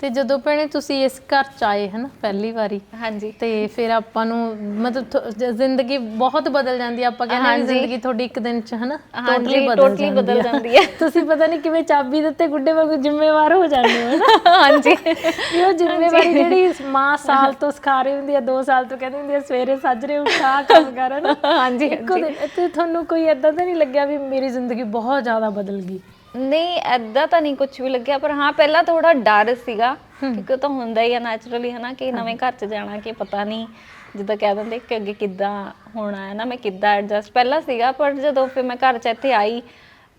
ਤੇ ਜਦੋਂ ਭੈਣੇ ਤੁਸੀਂ ਇਸ ਘਰ ਚ ਆਏ ਹਨ ਪਹਿਲੀ ਵਾਰੀ ਹਾਂਜੀ। ਤੇ ਫਿਰ ਆਪਾਂ ਨੂੰ ਮਤਲਬ ਥੋ- ਜ- ਜ਼ਿੰਦਗੀ ਬਹੁਤ ਬਦਲ ਜਾਂਦੀ ਆ ਆਪਾਂ ਕਹਿੰਦੇ ਵੀ ਜ਼ਿੰਦਗੀ ਤੁਹਾਡੀ ਇੱਕ ਦਿਨ ਚ ਹਨਾ ਹਾਂਜੀ, totally ਬਦਲ ਜਾਂਦੀ ਹੈ। ਤੁਸੀਂ ਪਤਾ ਨਹੀਂ ਕਿਵੇਂ ਚਾਬੀ ਦਿੱਤੇ ਗੁੱਡੇ ਵਾਂਗੂ ਜ਼ਿੰਮੇਵਾਰ ਹੋ ਜਾਂਦੇ ਹੋ ਹਾਂਜੀ। ਵੀ ਉਹ ਜ਼ਿੰਮੇਵਾਰੀ ਜਿਹੜੀ ਮਾਂ ਸਾਲ ਤੋਂ ਸਿਖਾ ਰਹੀ ਹੁੰਦੀ ਹੈ 2 ਸਾਲ ਤੋਂ ਕਹਿੰਦੀ ਹੁੰਦੀ ਹੈ ਸਵੇਰੇ ਸਾਜਰੇ ਉੱਠਾ ਕੰਮ ਕਰ ਹਾਂਜੀ ਇੱਕੋ ਦਿਨ ਤੇ ਤੁਹਾਨੂੰ ਕੋਈ ਏਦਾਂ ਤਾਂ ਨਹੀਂ ਲੱਗਿਆ ਵੀ ਮੇਰੀ ਜ਼ਿੰਦਗੀ ਬਹੁਤ ਜ਼ਿਆਦਾ ਬਦਲ ਗਈ? ਨਹੀਂ ਐਦਾਂ ਤਾਂ ਨਹੀਂ ਕੁਝ ਵੀ ਲੱਗਿਆ ਪਰ ਹਾਂ ਪਹਿਲਾਂ ਥੋੜਾ ਡਰ ਸੀਗਾ ਕਿਉਂਕਿ ਉਹ ਤਾਂ ਹੁੰਦਾ ਹੀ ਆ ਨੈਚੁਰਲੀ ਹਨਾ ਕਿ ਨਵੇਂ ਘਰ ਚ ਜਾਣਾ ਕਿ ਪਤਾ ਨਹੀਂ ਜਿੱਦਾਂ ਕਹਿ ਦਿੰਦੇ ਕਿ ਅੱਗੇ ਕਿੱਦਾਂ ਹੋਣਾ ਹੈ ਨਾ ਮੈਂ ਕਿੱਦਾਂ ਐਡਜਸਟ ਪਹਿਲਾਂ ਸੀਗਾ ਪਰ ਜਦੋਂ ਫਿਰ ਮੈਂ ਘਰ ਚ ਇੱਥੇ ਆਈ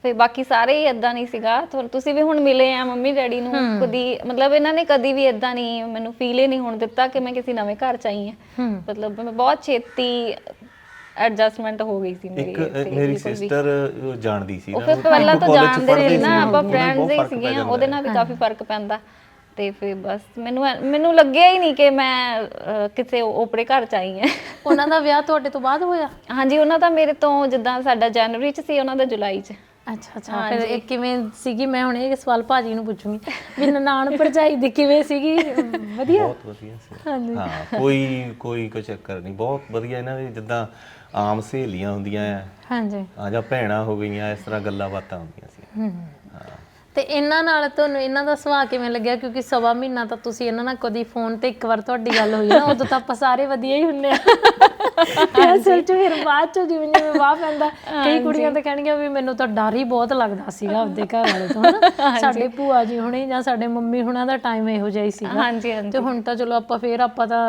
ਫਿਰ ਬਾਕੀ ਸਾਰੇ ਹੀ ਇਦਾਂ ਨਹੀਂ ਸੀਗਾ। ਤੁਹਾਨੂੰ- ਤੁਸੀਂ ਵੀ ਹੁਣ ਮਿਲੇ ਆ ਮੰਮੀ ਡੈਡੀ ਨੂੰ ਕਦੀ ਮਤਲਬ ਇਹਨਾਂ ਨੇ ਕਦੀ ਵੀ ਇਦਾਂ ਨਹੀਂ ਮੈਨੂੰ ਫੀਲ ਹੀ ਨਹੀਂ ਹੋਣ ਦਿੱਤਾ ਕਿ ਮੈਂ ਕਿਸੇ ਨਵੇਂ ਘਰ ਚ ਆਈ ਹਾਂ। ਹੂੰ ਮਤਲਬ ਮੈਂ ਬਹੁਤ ਛੇਤੀ ਐਡਜਸਟਮੈਂਟ ਹੋ ਗਈ ਸੀ ਮੇਰੀ ਇੱਕ ਇੱਥੇ ਮੇਰੀ ਬਿਲਕੁਲ ਵੀ। ਸਿਸਟਰ ਜਾਣਦੀ ਸੀ ਉਹ ਪਹਿਲਾਂ ਤਾਂ college 'ਚ ਜਾਣਦੇ ਪੜ੍ਹਦੇ ਸੀ ਨਾ ਆਪਾਂ ਫਰੈਂਡਸ ਹੀ ਫ਼ਰਕ ਪੈ ਸੀਗੀਆਂ ਜਾਂਦਾ ਉਹਦੇ ਨਾਲ ਵੀ ਕਾਫੀ ਫ਼ਰਕ ਪੈਂਦਾ। ਤੇ ਫਿਰ ਬਸ ਮੈਨੂੰ ਐ- ਮੈਨੂੰ ਲੱਗਿਆ ਹੀ ਨਹੀਂ ਕਿ ਮੈਂ ਅਹ, ਕਿਸੇ ਓਪਰੇ ਘਰ ਚ ਆਈ ਹਾਂ। ਉਹਨਾਂ ਦਾ ਵਿਆਹ ਤੁਹਾਡੇ ਤੋਂ ਬਾਅਦ ਹੋਇਆ? ਹਾਂਜੀ ਉਹਨਾਂ ਦਾ ਮੇਰੇ ਤੋਂ ਜਿੱਦਾਂ ਸਾਡਾ ਜਨਵਰੀ ਚ ਸੀ ਉਹਨਾਂ ਦਾ ਜੁਲਾਈ ਚ। ਅੱਛਾ ਅੱਛਾ। ਫਿਰ ਇਹ ਕਿਵੇਂ ਸੀਗੀ? ਮੈਂ ਹੁਣ ਇਹ ਸਵਾਲ ਭਾਜੀ ਨੂੰ ਪੁੱਛੂੰਗੀ ਵੀ ਨਨਾਣ ਭਰਜਾਈ ਦੀ ਕਿਵੇਂ ਸੀਗੀ? ਵਧੀਆ? ਬਹੁਤ ਵਧੀਆ ਸੀ। ਹਾਂ ਕੋਈ ਕੋਈ ਕੋਈ ਚੱਕਰ ਨਹੀਂ। ਬਹੁਤ ਵਧੀਆ ਇਹਨਾਂ ਦੇ ਜਿੱਦਾਂ ਆਮ ਸਹੇਲੀਆਂ ਹੁੰਦੀਆਂ ਆ। ਹਾਂਜੀ। ਆ ਜਾਂ ਭੈਣਾਂ ਹੋ ਗਈਆਂ ਇਸ ਤਰ੍ਹਾਂ ਗੱਲਾਂ ਬਾਤਾਂ ਹੁੰਦੀਆਂ ਸੀ। ਹਮ। ਤੇ ਇਹਨਾਂ ਨਾਲ ਤੁਹਾਨੂੰ ਇਹਨਾਂ ਦਾ ਸੁਭਾਅ ਕਿਵੇਂ ਲੱਗਿਆ? ਕਿਉਂਕਿ ਸਵਾ ਮਹੀਨਾ ਤਾਂ ਤੁਸੀਂ ਇਹਨਾਂ ਨਾਲ ਕਦੀ ਫੋਨ ਤੇ ਇੱਕ ਵਾਰ ਤੁਹਾਡੀ ਗੱਲ ਹੋਈ ਨਾ ਉਦੋਂ ਤਾਂ ਆਪਾਂ ਸਾਰੇ ਵਧੀਆ ਹੀ ਹੁੰਨੇ ਆ ਤੇ ਅਸਲ ਚ ਫਿਰ ਬਾਅਦ ਚ ਜਿਵੇਂ ਜਿਵੇਂ ਵਾਹ ਪੈਂਦਾ ਕਈ ਕੁੜੀਆਂ ਤਾਂ ਕਹਿਣਗੀਆਂ ਵੀ ਮੈਨੂੰ ਤਾਂ ਡਰ ਹੀ ਬਹੁਤ ਲੱਗਦਾ ਸੀਗਾ ਆਪਦੇ ਘਰ ਵਾਲੇ ਤੋਂ ਹਨਾ। ਸਾਡੇ ਭੂਆ ਜੀ ਹੁਣੇ ਜਾਂ ਸਾਡੇ ਮੰਮੀ ਹੁਣਾਂ ਦਾ ਟਾਈਮ ਇਹੋ ਜਿਹਾ ਹੀ ਸੀਗਾ। ਹਾਂਜੀ ਹਾਂਜੀ। ਤੇ ਹੁਣ ਤਾਂ ਚਲੋ ਆਪਾਂ ਫੇਰ ਆਪਾਂ ਤਾਂ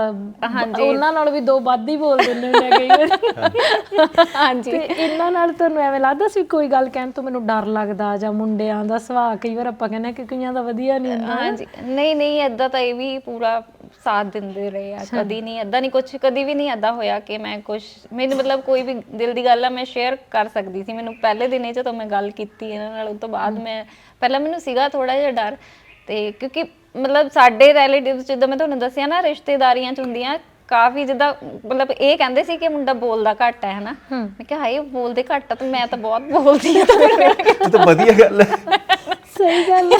ਉਹਨਾਂ ਨਾਲ ਵੀ ਦੋ ਵੱਧ ਹੀ ਬੋਲ ਦਿੰਦੇ ਹੁੰਦੇ ਆ ਕਈ ਵਾਰੀ। ਹਾਂਜੀ। ਤੇ ਇਹਨਾਂ ਨਾਲ ਤੁਹਾਨੂੰ ਐਵੇਂ ਲੱਗਦਾ ਸੀ ਕੋਈ ਗੱਲ ਕਹਿਣ ਤੋਂ ਮੈਨੂੰ ਡਰ ਲੱਗਦਾ ਜਾਂ ਮੁੰਡਿਆਂ ਦਾ ਸੁਭਾਅ ਕਈ ਵਾਰ ਆਪਾਂ ਕਹਿੰਦੇ ਕਿ ਕਈਆਂ ਦਾ ਵਧੀਆ ਨਹੀਂ ਹੁੰਦਾ। ਹਾਂਜੀ। ਨਹੀਂ ਨਹੀਂ ਐਦਾਂ ਤਾਂ ਇਹ ਵੀ ਪੂਰਾ ਸਾਥ ਦਿੰਦੇ ਰਹੇ ਆ। ਕਦੀ ਨਹੀਂ ਐਦਾਂ ਨਹੀਂ ਕੁਝ ਕਦੀ ਵੀ ਨਹੀਂ ਐਦਾਂ ਹੋਇਆ ਕਿ ਮੈਂ ਕੁਝ ਮੈਨੂੰ ਮਤਲਬ ਕੋਈ ਵੀ ਦਿਲ ਦੀ ਗੱਲ ਆ ਮੈਂ ਸ਼ੇਅਰ ਕਰ ਸਕਦੀ ਸੀ। ਮੈਨੂੰ ਪਹਿਲੇ ਦਿਨੇ ਚ ਤਾਂ ਮੈਂ ਗੱਲ ਕੀਤੀ ਇਹਨਾਂ ਨਾਲ ਉਸ ਤੋਂ ਬਾਅਦ ਮੈਂ ਪਹਿਲਾਂ ਮੈਨੂੰ ਸੀਗਾ ਥੋੜਾ ਜਿਹਾ ਡਰ ਤੇ ਕਿਉਂਕਿ ਮਤਲਬ ਸਾਡੇ ਰਿਲੇਟਿਵਸ ਜਿੱਦਾਂ ਮੈਂ ਤੁਹਾਨੂੰ ਦੱਸਿਆ ਨਾ ਰਿਸ਼ਤੇਦਾਰੀਆਂ ਚ ਹੁੰਦੀਆਂ ਕਾਫੀ ਜਿੱਦਾਂ ਮਤਲਬ ਇਹ ਕਹਿੰਦੇ ਸੀ ਕਿ ਮੁੰਡਾ ਬੋਲਦਾ ਘੱਟ ਹੈ ਹਨਾ? ਮੈਂ ਕਿਹਾ ਹਾਏ ਬੋਲਦੇ ਘੱਟ ਆ ਤੇ ਮੈਂ ਤਾਂ ਬਹੁਤ ਬੋਲਦੀ ਤਾਂ ਇਹ ਤਾਂ ਵਧੀਆ ਗੱਲ ਹੈ। ਸਹੀ ਗੱਲ ਹੈ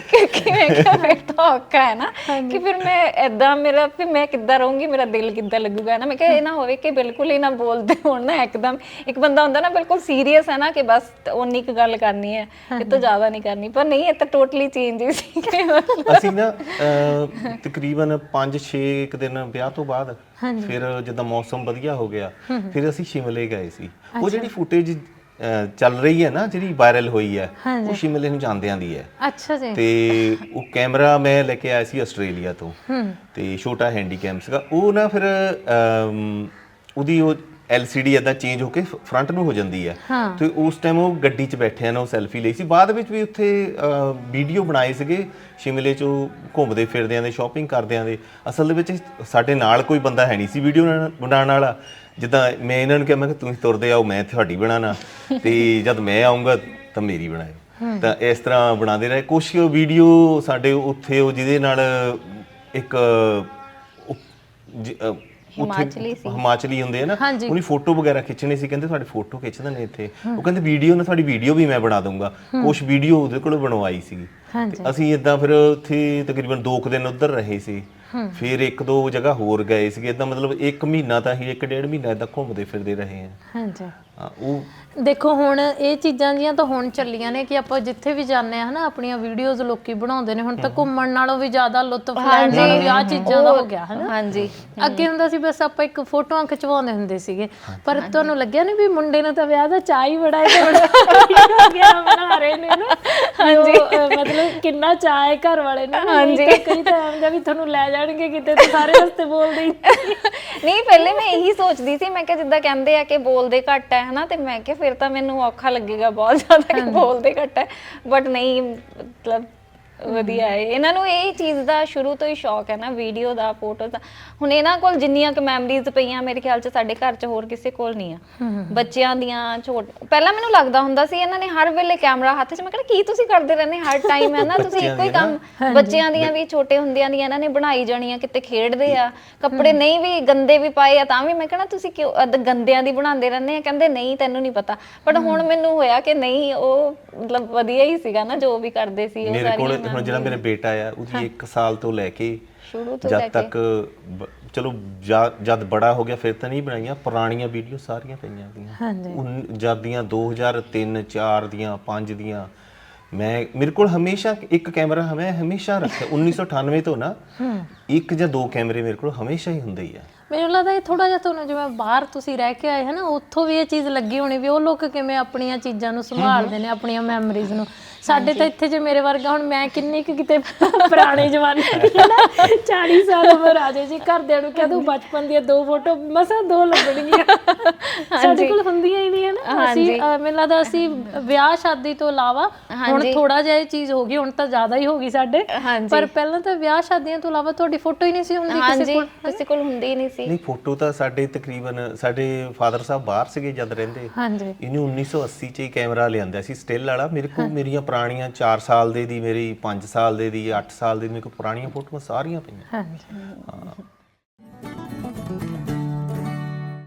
ਕਿਉਂਕਿ ਮੈਂ ਕਿਹਾ ਫਿਰ ਤਾਂ ਔਖਾ ਹੈ ਨਾ ਕਿ ਫਿਰ ਮੈਂ ਐਦਾਂ ਮੇਰਾ ਫਿਰ ਮੈਂ ਕਿੱਦਾਂ ਰਹੂੰਗੀ ਮੇਰਾ ਦਿਲ ਕਿੱਦਾਂ ਲੱਗੂਗਾ ਨਾ। ਮੈਂ ਕਿਹਾ ਇਹ ਨਾ ਹੋਵੇ ਕਿ ਬਿਲਕੁਲ ਹੀ ਨਾ ਬੋਲਦੇ ਹੋਣ ਨਾ ਇੱਕਦਮ। ਇੱਕ ਬੰਦਾ ਹੁੰਦਾ ਨਾ ਬਿਲਕੁਲ ਸੀਰੀਅਸ ਹੈ ਨਾ ਕਿ ਬਸ ਉਨੀ ਕੁ ਗੱਲ ਕਰਨੀ ਹੈ ਇਹ ਤੋਂ ਜ਼ਿਆਦਾ ਨਹੀਂ ਕਰਨੀ। ਪਰ ਨਹੀਂ ਇਹ ਤਾਂ ਟੋਟਲੀ ਚੇਂਜ ਹੀ ਸੀ। ਅਸੀਂ ਨਾ ਤਕਰੀਬਨ 5-6 ਇੱਕ ਦਿਨ ਵਿਆਹ ਤੋਂ ਬਾਅਦ ਫਿਰ ਜਦੋਂ ਮੌਸਮ ਵਧੀਆ ਹੋ ਗਿਆ ਫਿਰ ਅਸੀਂ ਸ਼ਿਮਲੇ ਗਏ ਸੀ। ਉਹ ਜਿਹੜੀ ਫੁਟੇਜ ਚੱਲ ਰਹੀ ਹੈ ਨਾ ਜਿਹੜੀ ਵਾਇਰਲ ਹੋਈ ਹੈ ਉਹ ਸ਼ਿਮਲੇ ਨੂੰ ਜਾਂਦਿਆਂ ਦੀ ਹੈ। ਅੱਛਾ ਜੀ। ਤੇ ਉਹ ਕੈਮਰਾ ਮੈਂ ਲੈ ਕੇ ਆਇਆ ਸੀ ਆਸਟ੍ਰੇਲੀਆ ਤੋਂ। ਤੇ ਛੋਟਾ ਹੈਂਡੀਕੈਮ ਸੀਗਾ। ਉਹ ਨਾ ਫਿਰ ਅਮ, ਉਹਦੀ ਉਹ LCD ਏਦਾਂ ਚੇਂਜ ਹੋ ਕੇ ਫਰੰਟ ਨੂੰ ਹੋ ਜਾਂਦੀ ਹੈ। ਹਾਂ। ਤੇ ਉਸ ਟਾਈਮ ਉਹ ਗੱਡੀ 'ਚ ਬੈਠਿਆ ਨਾ ਉਹ ਸੈਲਫੀ ਲਈ ਸੀ। ਬਾਅਦ ਵਿੱਚ ਵੀ ਉੱਥੇ ਵੀਡੀਓ ਬਣਾਏ ਸੀਗੇ। ਸ਼ਿਮਲੇ 'ਚ ਉਹ ਘੁੰਮਦੇ ਫਿਰਦਿਆਂ ਦੇ ਸ਼ਾਪਿੰਗ ਕਰਦਿਆਂ ਦੇ। ਅਸਲ ਦੇ ਵਿੱਚ ਸਾਡੇ ਨਾਲ ਕੋਈ ਬੰਦਾ ਹੈ ਨਹੀਂ ਸੀ ਵੀਡੀਓ ਬਣਾਉਣ ਵਾਲਾ। ਜਿੱਦਾਂ ਮੈਂ ਇਹਨਾਂ ਨੂੰ ਕਿਹਾ ਮੈਂ ਕਿ ਤੁਸੀਂ ਤੁਰਦੇ ਆਓ ਮੈਂ ਤੁਹਾਡੀ ਬਣਾਣਾ ਤੇ ਜਦ ਮੈਂ ਆਉਂਗਾ ਤਾਂ ਮੇਰੀ ਬਣਾਇਓ। ਤਾਂ ਇਸ ਤਰ੍ਹਾਂ ਬਣਾਉਂਦੇ ਰਹੇ। ਕੁਝ ਵੀਡੀਓ ਸਾਡੇ ਉੱਥੇ ਉਹ ਜਿਹਦੇ ਨਾਲ ਇੱਕ ਉਹ ਜ- ਅ, ਉੱਥੇ ਹਿਮਾਚਲੀ ਸੀ। ਹਿਮਾਚਲੀ ਹੁੰਦੇ ਆ ਨਾ ਹਾਂਜੀ। ਉਹਨੀ ਫੋਟੋ ਵਗੈਰਾ ਖਿੱਚਣੀ ਸੀ ਕਹਿੰਦੇ ਤੁਹਾਡੀ ਫੋਟੋ ਖਿੱਚਦੇ ਨੇ ਇੱਥੇ। ਉਹ ਕਹਿੰਦੇ ਵੀਡੀਓ ਨਾ ਤੁਹਾਡੀ ਵੀਡੀਓ ਵੀ ਮੈਂ ਬਣਾ ਦੂੰਗਾ ਕੁਝ ਵੀਡੀਓ ਉਹਦੇ ਕੋਲ ਬਣਵਾਈ ਸੀ ਹਾਂਜੀ। ਅਸੀਂ ਇਦਾਂ ਫਿਰ ਉੱਥੇ ਤਕਰੀਬਨ 2 ਕੁ ਦਿਨ ਉੱਧਰ ਰਹੇ ਸੀ। ਫਿਰ ਇੱਕ ਦੋ ਜਗ੍ਹਾ ਹੋਰ ਗਏ ਸੀਗੇ ਇਦਾਂ ਮਤਲਬ ਇੱਕ ਮਹੀਨਾ ਤਾਂ ਅਸੀਂ ਇੱਕ ਡੇਢ ਮਹੀਨਾ ਇਦਾਂ ਘੁੰਮਦੇ ਫਿਰਦੇ ਰਹੇ ਆ। ਹਾਂਜੀ। ਹਾਂ, ਉਹ ਦੇਖੋ ਹੁਣ ਇਹ ਚੀਜ਼ਾਂ ਜੀਆਂ ਤਾਂ ਹੁਣ ਚੱਲੀਆਂ ਨੇ ਕਿ ਆਪਾਂ ਜਿੱਥੇ ਵੀ ਜਾਂਦੇ ਆ ਹਨਾ ਆਪਣੀਆਂ ਵੀਡੀਓਜ਼ ਲੋਕੀ ਬਣਾਉਂਦੇ ਨੇ ਹੁਣ ਤਾਂ ਘੁੰਮਣ ਨਾਲੋਂ ਵੀ ਜ਼ਿਆਦਾ ਲੁੱਤਫ ਲੈਣ ਨਾਲੋਂ ਵੀ ਆ ਚੀਜ਼ਾਂ ਦਾ ਹੋ ਗਿਆ ਹਨਾ ਹਾਂਜੀ। ਅੱਗੇ ਹੁੰਦਾ ਸੀ ਬਸ ਆਪਾਂ ਇੱਕ ਫੋਟੋਆਂ ਖਿਚਵਾਉਂਦੇ ਹੁੰਦੇ ਸੀਗੇ ਪਰ ਤੁਹਾਨੂੰ ਲੱਗਿਆ ਨਹੀਂ ਵੀ ਮੁੰਡੇ ਨੂੰ ਤਾਂ ਵਿਆਹ ਦਾ ਚਾਹ ਹੀ ਬੜਾ ਹੈ ਤੇ ਬੜਾ ਗਿਆ ਬਣਾ ਰਹੇ ਨੇ ਨਾ? ਮਤਲਬ ਕਿੰਨਾ ਚਾਹ ਹੈ ਘਰ ਵਾਲੇ ਨੂੰ ਹਾਂਜੀ। ਕਈ ਤਾਂ ਆਉਂਦਾ ਵੀ ਤੁਹਾਨੂੰ ਲੈ ਜਾਣਗੇ ਕਿਤੇ ਤੇ ਸਾਰੇ ਰਸਤੇ ਬੋਲਦੇ ਨਹੀਂ ਪਹਿਲੇ ਮੈਂ ਇਹੀ ਸੋਚਦੀ ਸੀ ਮੈਂ ਕਿਹਾ ਜਿੱਦਾਂ ਕਹਿੰਦੇ ਆ ਕਿ ਬੋਲਦੇ ਘੱਟ ਹੈ ਹਨਾ ਤੇ ਮੈਂ ਕਿਹਾ ਫਿਰ ਤਾਂ ਮੈਨੂੰ ਔਖਾ ਲੱਗੇਗਾ ਬਹੁਤ ਜ਼ਿਆਦਾ ਕਿ ਬੋਲਦੇ ਘੱਟ ਹੈ ਬਟ ਨਹੀਂ ਮਤਲਬ ਵਧੀਆ ਹੈ ਇਹਨਾਂ ਨੂੰ ਇਹ ਚੀਜ਼ ਦਾ ਸ਼ੁਰੂ ਤੋਂ ਹੀ ਸ਼ੌਕ ਹੈ ਨਾ ਵੀਡੀਓ ਦਾ ਫੋਟੋ ਦਾ। ਹੁਣ ਇਹਨਾਂ ਕੋਲ ਜਿੰਨੀਆਂ ਕੁ ਮੈਮਰੀਜ਼ ਪਈਆਂ ਮੇਰੇ ਖਿਆਲ 'ਚ ਸਾਡੇ ਘਰ 'ਚ ਹੋਰ ਕਿਸੇ ਕੋਲ ਨਹੀਂ ਆ। ਬੱਚਿਆਂ ਦੀਆਂ ਛੋਟ ਪਹਿਲਾਂ ਮੈਨੂੰ ਲੱਗਦਾ ਹੁੰਦਾ ਸੀ ਇਹਨਾਂ ਨੇ ਹਰ ਵੇਲੇ ਕੈਮਰਾ ਹੱਥ 'ਚ ਮੈਂ ਕਹਿੰਦਾ ਕੀ ਤੁਸੀਂ ਕਰਦੇ ਰਹਿੰਦੇ ਹਰ ਟਾਈਮ ਹੈ ਨਾ ਤੁਸੀਂ ਇੱਕੋ ਹੀ ਕੰਮ ਬੱਚਿਆਂ ਦੀਆਂ ਵੀ ਛੋਟੇ ਹੁੰਦਿਆਂ ਦੀਆਂ ਇਹਨਾਂ ਨੇ ਬਣਾਈ ਜਾਣੀਆਂ ਕਿਤੇ ਖੇਡਦੇ ਆ ਕੱਪੜੇ ਨਹੀਂ ਵੀ ਗੰਦੇ ਵੀ ਪਾਏ ਆ ਤਾਂ ਵੀ ਮੈਂ ਕਹਿੰਦਾ ਤੁਸੀਂ ਕਿਉਂ ਗੰਦਿਆਂ ਦੀ ਬਣਾਉਂਦੇ ਰਹਿੰਦੇ ਆ? ਕਹਿੰਦੇ ਨਹੀਂ ਤੈਨੂੰ ਨਹੀਂ ਪਤਾ। ਬਟ ਹੁਣ ਮੈਨੂੰ ਹੋਇਆ ਕਿ ਨਹੀਂ ਉਹ ਮਤਲਬ ਵਧੀਆ ਹੀ ਸੀਗਾ ਨਾ ਜੋ ਵੀ ਕਰਦੇ ਸੀ ਉਹ ਸਾਰੀਆਂ ਹੁਣ ਜਿਹੜਾ ਮੇਰੇ ਬੇਟਾ ਆ ਉਹਦੀ 1 ਸਾਲ ਤੋਂ ਲੈ ਕੇ ਸ਼ੁਰੂ ਤੋਂ ਲੈ ਜਦ ਤੱਕ ਬ- ਚਲੋ ਜਾ- ਜਦ ਬੜਾ ਹੋ ਗਿਆ ਫਿਰ ਤਾਂ ਨਹੀਂ ਬਣਾਈਆਂ ਪੁਰਾਣੀਆਂ ਵੀਡੀਓ ਸਾਰੀਆਂ ਪਈਆਂ ਦੀਆਂ ਹਾਂਜੀ। ਉਨ- ਜਦ ਦੀਆਂ 2003 4 ਦੀਆਂ 5 ਦੀਆਂ ਮੈਂ ਮੇਰੇ ਕੋਲ ਹਮੇਸ਼ਾ ਇੱਕ ਕੈਮਰਾ ਮੈਂ ਹਮੇਸ਼ਾ ਰੱਖਿਆ 1998 ਤੋਂ ਨਾ ਇੱਕ ਜਾਂ ਦੋ ਕੈਮਰੇ ਮੇਰੇ ਕੋਲ ਹਮੇਸ਼ਾ ਹੀ ਹੁੰਦੇ ਹੀ ਆ। ਮੈਨੂੰ ਲੱਗਦਾ ਇਹ ਥੋੜਾ ਜਿਹਾ ਤੁਹਾਨੂੰ ਜਿਵੇਂ ਬਾਹਰ ਤੁਸੀਂ ਰਹਿ ਕੇ ਆਏ ਹੈ ਨਾ ਉੱਥੋਂ ਵੀ ਇਹ ਚੀਜ਼ ਲੱਗੀ ਹੋਣੀ ਵੀ ਉਹ ਲੋਕ ਕਿਵੇਂ ਆਪਣੀਆਂ ਚੀਜ਼ਾਂ ਨੂੰ ਸੰਭਾਲਦੇ ਨੇ ਆਪਣੀਆਂ ਮੈਮਰੀਜ਼ ਨੂੰ। ਸਾਡੇ ਤਾਂ ਇੱਥੇ ਜੇ ਮੇਰੇ ਵਰਗਾ ਹੁਣ ਮੈਂ ਕਿੰਨੀ ਕੁ ਕਿਤੇ ਪੁਰਾਣੇ ਜ਼ਮਾਨੇ ਦੀ ਹੈ ਨਾ 40 ਸਾਲ ਉਮਰ ਆ ਜਾਏ ਜੀ ਘਰਦਿਆਂ ਨੂੰ ਕਹਿ ਦੋ ਬਚਪਨ ਦੀਆਂ ਦੋ ਫੋਟੋ ਮਸਾਂ ਦੋ ਲੱਗਣਗੀਆਂ। ਸਾਡੇ ਕੋਲ ਹੁੰਦੀਆਂ ਹੀ ਨਹੀਂ ਹੈ ਨਾ। ਅਸੀਂ ਮੈਨੂੰ ਲੱਗਦਾ ਅਸੀਂ ਵਿਆਹ ਸ਼ਾਦੀ ਤੋਂ ਇਲਾਵਾ ਹੁਣ ਥੋੜਾ ਜਿਹਾ ਇਹ ਚੀਜ਼ ਹੋ ਗਈ ਹੁਣ ਤਾਂ ਜ਼ਿਆਦਾ ਹੀ ਹੋ ਗਈ ਸਾਡੇ। ਪਰ ਪਹਿਲਾਂ ਤਾਂ ਵਿਆਹ ਸ਼ਾਦੀਆਂ ਤੋਂ ਇਲਾਵਾ ਤੁਹਾਡੀ ਫੋਟੋ ਹੀ ਨਹੀਂ ਸੀ ਹੁੰਦੀ ਕਿਸੇ ਕੋਲ ਕਿਸੇ ਕੋਲ ਹੁੰਦੀ ਨਹੀਂ ਸੀ। ਨਹੀਂ ਫੋਟੋ ਤਾਂ ਸਾਡੇ ਤਕਰੀਬਨ ਸਾਡੇ ਫਾਦਰ ਸਾਹਿਬ ਬਾਹਰ ਸੀਗੇ ਜਦ ਰਹਿੰਦੇ। ਹਾਂਜੀ। ਇਹਨੂੰ 1980 ਚ ਹੀ ਕੈਮਰਾ ਲਿਆਂਦਾ ਸੀ ਸਟਿਲ ਵਾਲਾ। ਮੇਰੇ ਕੋਲ ਮੇਰੀਆਂ ਪੁਰਾਣੀਆਂ 4 ਸਾਲ ਦੇ ਦੀ ਮੇਰੀ 5 ਸਾਲ ਦੇ ਦੀ 8 ਸਾਲ ਦੇ ਦੀ ਮੇਰੇ ਕੋਲ ਪੁਰਾਣੀਆਂ ਫੋਟੋਆਂ ਸਾਰੀਆਂ ਪਈਆਂ। ਹਾਂਜੀ।